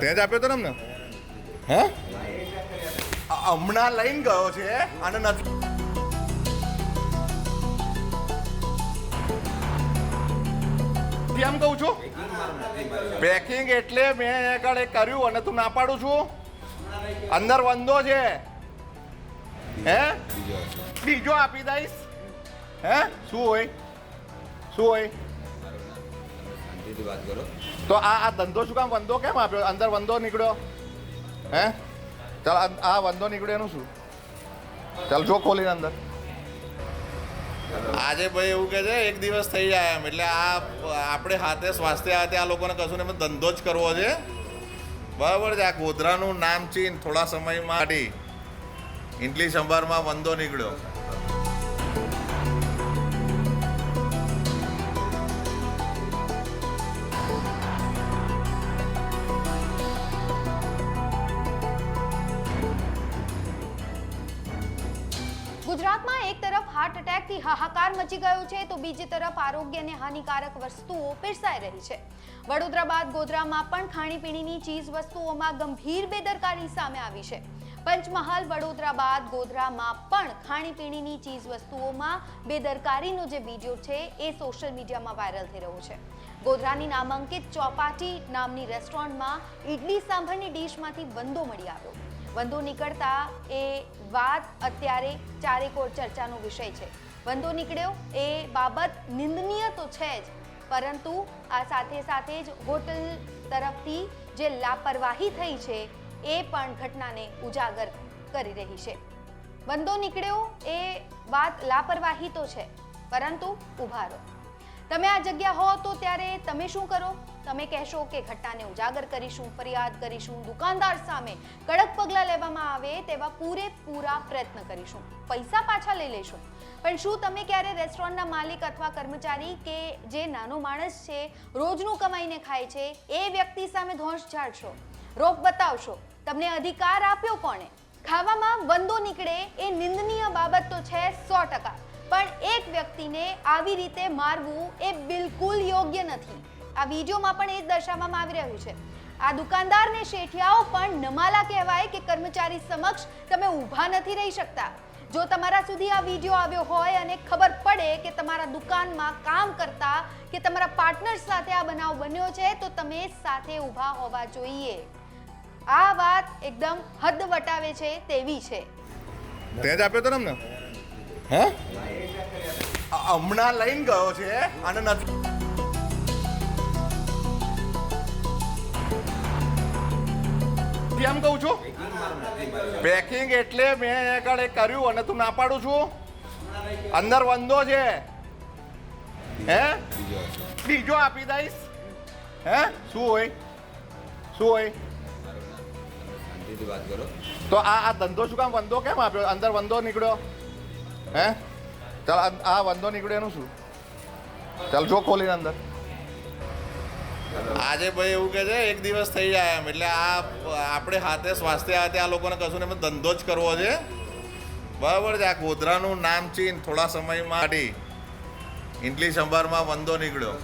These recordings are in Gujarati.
તે જ આપ્યો તો ને હે? હમણાં લઈને ગયો છે અને નથી. કેમ કહું છું? પેકિંગ એટલે મેં આગળ એ કર્યું અને તું ના પાડું છું? અંદર વંદો છે. હે? બીજો આપી દઈશ. હે? શું હોય? શું હોય? તો આ આ ધંધો શું કામ? વંદો કેમ આપ્યો? અંદર વંદો નીકળ્યો. હે? ચાલ, આ- વંદો નીકળ્યો એનું શું? ચાલ, જો ખોલીને અંદર. આજે ભાઈ એવું કે છે, એક દિવસ થઈ જાય એમ. એટલે આ આપણે હાથે સ્વાસ્થ્ય હાથે આ લોકોને કશું ને ધંધો જ કરવો છે. બરાબર છે, આ ગોધરાનું નામ ચીન થોડા સમયમાં ઇડલી સંભારમાં વંદો નીકળ્યો. ગુજરાતમાં એક તરફ હાર્ટ એટેકથી હાહાકાર મચી ગયો છે, તો બીજી તરફ આરોગ્યને હાનિકારક વસ્તુઓ પીરસાઈ રહી છે. વડોદરા બાદ ગોધરામાં પણ ખાણીપીણીની ચીજ વસ્તુઓમાં ગંભીર બેદરકારી સામે આવી છે. પંચમહાલ વડોદરા બાદ ગોધરામાં પણ ખાણીપીણીની ચીજ વસ્તુઓમાં બેદરકારીનો જે વીડિયો છે, એ સોશિયલ મીડિયામાં વાયરલ થઈ રહ્યો છે. ગોધરાની નામાંકિત ચોપાટી નામની રેસ્ટોરન્ટમાં ઇડલી સાંભરની ડીશમાંથી વંદો મળી આવ્યો. વંદો નીકળતા એ વાત અત્યારે ચારેકોર ચર્ચાનો વિષય છે. વંદો નીકળ્યો એ બાબત નિંદનીય તો છે જ, પરંતુ આ સાથે સાથે જ હોટલ તરફથી જે લાપરવાહી થઈ છે એ પણ ઘટનાને ઉજાગર કરી રહી છે. વંધો નીકળ્યો એ વાત લાપરવાહી તો છે, પરંતુ ઊભા રહો. તમે આ જગ્યા હો તો ત્યારે તમે શું કરો? તમે કહેશો કે ઘટનાને ઉજાગર કરીશું, ફરિયાદ કરીશું, દુકાનદાર સામે કડક પગલાં લેવામાં આવે તેવા પૂરેપૂરા પ્રયત્ન કરીશું. પૈસા પાછા લઈ લેશું પણ શું તમે ક્યારે રેસ્ટોરન્ટના માલિક અથવા કર્મચારી કે જે નાનો માણસ છે, રોજનું કમાઈને ખાય છે, એ વ્યક્તિ સામે ધોંસ ઝાડશો? રોપ બતાવશો? તમને અધિકાર આપ્યો કોણે? ખાવામાં બંદો નીકળે એ નિંદનીય બાબત તો છે સો ટકા. પણ એક વ્યક્તિને આવી રીતે મારવું એ બિલકુલ યોગ્ય નથી. આ વિડીયોમાં પણ એ જ દર્શાવવામાં આવી રહ્યું છે. આ દુકાનદારને શેઠિયાઓ પણ નમાલા કહેવાય કે કર્મચારી સમક્ષ તમે ઊભા નથી રહી શકતા. જો તમારા સુધી આ વીડિયો આવ્યો હોય અને ખબર પડે કે તમારા દુકાનમાં કામ કરતા કે તમારા પાર્ટનર સાથે આ બનાવ બન્યો છે તો તમે સાથે ઊભા હોવા જોઈએ. આ વાત એકદમ હદ વટાવે છે તેવી છે. તે જ આપ્યો તો ને અમને? હે? હમણાં લઈને ગયો છે અને નથી કેમ કહું છું? પેકિંગ એટલે મેં આગળ એ કર્યું અને તું ના પાડું છું? અંદર વંદો છે. હે? બીજો આપી દઈશ. હે? શું હોય? શું હોય? તો આ આ ધંધો શું કામ વંદો કેમ આપ્યો? અંદર વંદો નીકળ્યો. હે? ચાલ આ વંદો નીકળ્યો એનું શું? ચાલ, જો ખોલીને અંદર. આજે ભાઈ એવું કે છે, એક દિવસ થઈ જાય એમ. એટલે આ આપણે હાથે સ્વાસ્થ્ય હાથે આ લોકોને કશું ને ધંધો જ કરવો છે. બરાબર છે, આ ગોધરાનું નામ ચીન થોડા સમયમાં ઇડલી સંભારમાં વંદો નીકળ્યો.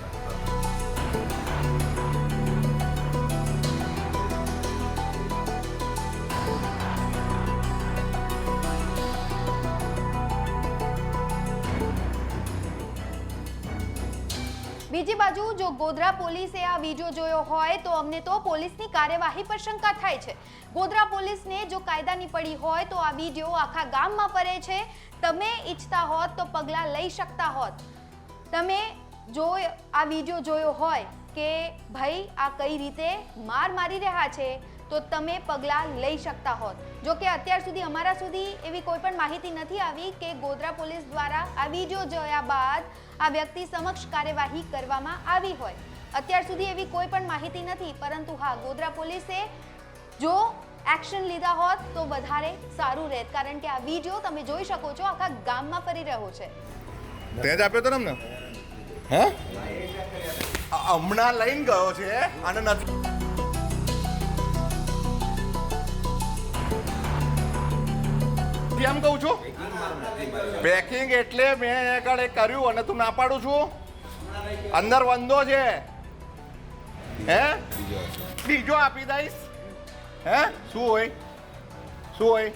બીજી બાજુ, જો ગોધરા પોલીસે આ વીડિયો જોયો હોય તો અમને તો પોલીસની કાર્યવાહી પર શંકા થાય છે. ગોધરા પોલીસને જો કાયદાની પડી હોય તો આ વીડિયો આખા ગામમાં ફરે છે. તમે ઈચ્છતા હોત તો પગલાં લઈ શકતા હોત. તમે જો આ વીડિયો જોયો હોય કે ભાઈ આ કઈ રીતે માર મારી રહ્યા છે તો તમે પગલાં લઈ શકતા હોત. જો કે અત્યાર સુધી અમારા સુધી એવી કોઈ પણ માહિતી નથી આવી કે ગોધરા પોલીસ દ્વારા આ વીડિયો જોયા બાદ આ વ્યક્તિ સમક્ષ કાર્યવાહી કરવામાં આવી હોય. અત્યાર સુધી એવી કોઈ પણ માહિતી નથી, પરંતુ હા, ગોધરા પોલીસે જો એક્શન લીધા હોત તો વધારે સારું રહેત. કારણ કે આ વીડિયો તમે જોઈ શકો છો, આખા ગામમાં ફરી રહ્યો છે. તે જ આપ્યો તો ને હે? હમણાં લઈને ગયો છે અને નથી. કેમ કહું છું? પેકિંગ એટલે મેં આગળ કર્યું અને તું ના પાડું છું. અંદર વંદો છે. હે? બીજો આપી દઈશ. હે? શું હોય? શું હોય?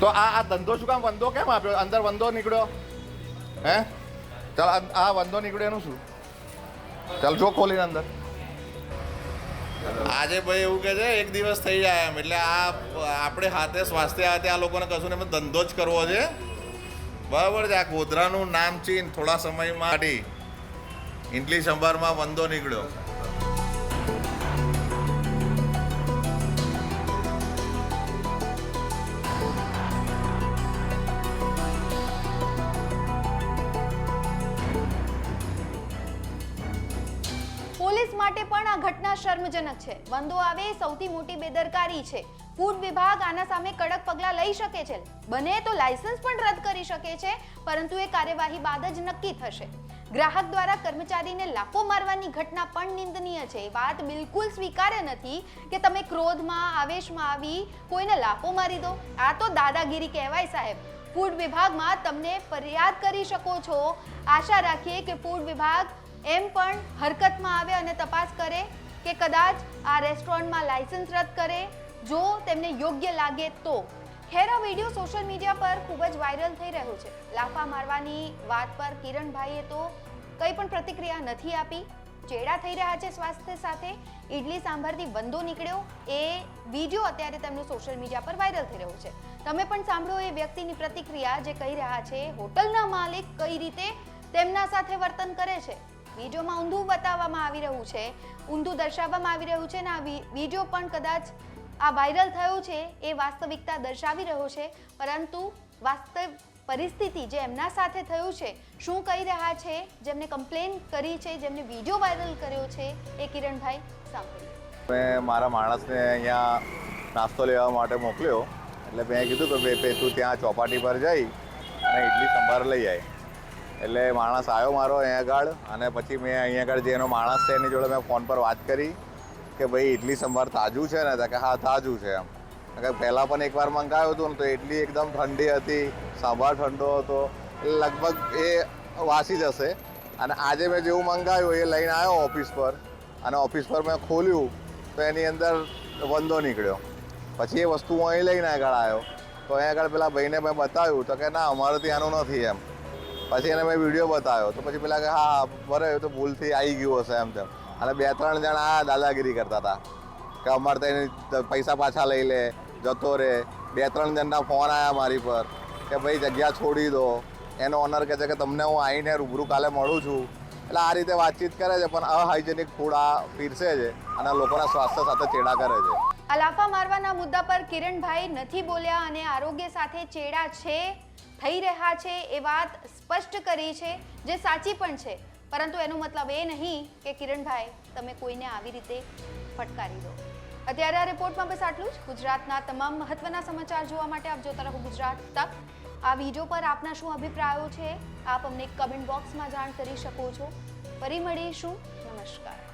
તો આ આ ધંધો શું કામ વંદો કેમ આપ્યો? અંદર વંદો નીકળ્યો. હે? ચાલ આ વંદો નીકળ્યો એનું શું? ચાલ, જો ખોલીને અંદર. આજે ભાઈ એવું કે છે, એક દિવસ થઈ જાય એમ. એટલે આ, આપણે હાથે સ્વાસ્થ્ય હાથે આ લોકોને કશું ને ધંધો જ કરવો છે. બરાબર છે, આ ગોધરાનું નામ ચીન થોડા સમયમાં કાઢી. ઇડલી સંભારમાં વંદો નીકળ્યો. માટે પણ આ ઘટના શર્મજનક છે. વંદો આવે, સૌથી મોટી બેદરકારી છે. ફૂડ વિભાગ આના સામે કડક પગલાં લઈ શકે છે. બને તો લાયસન્સ પણ રદ કરી શકે છે, પરંતુ એ કાર્યવાહી બાદ જ નક્કી થશે. ગ્રાહક દ્વારા કર્મચારીને લાફો મારવાની ઘટના પણ નિંદનીય છે. વાત બિલકુલ સ્વીકાર્ય નથી કે તમે ક્રોધમાં, આવેશમાં આવી કોઈને લાફો મારી દો. આ તો દાદાગીરી કહેવાય, સાહેબ. ફૂડ વિભાગમાં તમને ફરિયાદ કરી શકો છો. આશા રાખીએ કે ફૂડ વિભાગ એમ પણ હરકતમાં આવે અને તપાસ કરે કે કદાચ આ રેસ્ટોરન્ટમાં લાયસન્સ રદ કરે. જો તેમને યોગ્ય લાગે તો. ખેર આ વીડિયો સોશિયલ મીડિયા પર ખૂબ જ વાયરલ થઈ રહ્યો છે. લાફા મારવાની વાત પર કિરણભાઈએ તો કંઈ પણ પ્રતિક્રિયા નથી આપી. ચેડા થઈ રહ્યા છે સ્વાસ્થ્ય સાથે. ઇડલી સાંભરથી વંદો નીકળ્યો. એ વીડિયો અત્યારે તેમનો સોશિયલ મીડિયા પર વાયરલ થઈ રહ્યો છે. તમે પણ સાંભળો એ વ્યક્તિની પ્રતિક્રિયા જે કહી રહ્યા છે, હોટલના માલિક કઈ રીતે તેમના સાથે વર્તન કરે છે? વિડીયોમાં ઊંધું બતાવવામાં આવી રહ્યું છે, ઊંધું દર્શાવવામાં આવી રહ્યું છે અને આ વીડિયો પણ કદાચ આ વાયરલ થયો છે એ વાસ્તવિકતા દર્શાવી રહ્યો છે, પરંતુ વાસ્તવ, પરિસ્થિતિ જે એમના સાથે થયું છે, શું કહી રહ્યા છે, જેમને કમ્પ્લેન કરી છે, જેમને વીડિયો વાયરલ કર્યો છે, એ કિરણભાઈ સાંભળીએ. મેં મારા માણસને અહીંયા નાસ્તો લેવા માટે મોકલ્યો, એટલે મેં કીધું કે બે તું ત્યાં ચોપાટી પર જઈ અને ઇડલી સંભાર લઈ આય. એટલે માણસ આવ્યો મારો અહીંયા આગળ અને પછી મેં અહીંયા આગળ જે એનો માણસ છે એની જોડે મેં ફોન પર વાત કરી કે ભાઈ ઇડલી સંભાર તાજું છે ને? કે, હા, તાજું છે. એમ. કે, પહેલાં પણ એકવાર મંગાવ્યું હતું ને, તો ઇડલી એકદમ ઠંડી હતી, સંભાર ઠંડો હતો. એટલે લગભગ એ વાસી જશે. અને આજે મેં જેવું મંગાવ્યું એ લઈને આવ્યો ઓફિસ પર. અને ઓફિસ પર મેં ખોલ્યું, તો એની અંદર વંદો નીકળ્યો. પછી એ વસ્તુ હું અહીં લઈને આગળ આવ્યો તો અહીં આગળ પેલા ભાઈને મેં બતાવ્યું, તો કે, ના, અમારે ત્યાંનું નથી એમ. પછી એને મેં વીડિયો બતાવ્યો. તો પછી પેલા કે, હા બરે તો ભૂલથી આવી ગયું હશે, એમ તેમ. અને બે ત્રણ જણા આ દાદાગીરી કરતા હતા. કે અમારે તો પૈસા પાછા લઈ લે, જતો રહે બે ત્રણ જણના ફોન આવ્યા મારી પર. કે, ભાઈ, જગ્યા છોડી દો. એનો ઓનર કહે છે કે, તમને હું આવીને રૂબરૂ કાલે મળું છું. એટલે આ રીતે વાતચીત કરે છે, પણ અહાઇજેનિક ફૂડ આ પીરસે છે અને લોકોના સ્વાસ્થ્ય સાથે ચેડા કરે છે. અલાફા મારવાના મુદ્દા પર કિરણભાઈ નથી બોલ્યા અને આરોગ્ય સાથે ચેડા છે, થઈ રહ્યા છે એ વાત સ્પષ્ટ કરી છે, જે સાચી પણ છે. પરંતુ એનો મતલબ એ નહીં કે કિરણભાઈ તમે કોઈને આવી રીતે ફટકારી દો. અત્યારે આ રિપોર્ટમાં બસ આટલું જ. ગુજરાતના તમામ મહત્વના સમાચાર જોવા માટે આપ જોતા રહો ગુજરાત તક. આ વીડિયો પર આપના શું અભિપ્રાયો છે? આપ અમને કમેન્ટ બોક્સમાં જાણ કરી શકો છો. ફરી મળીશું. નમસ્કાર.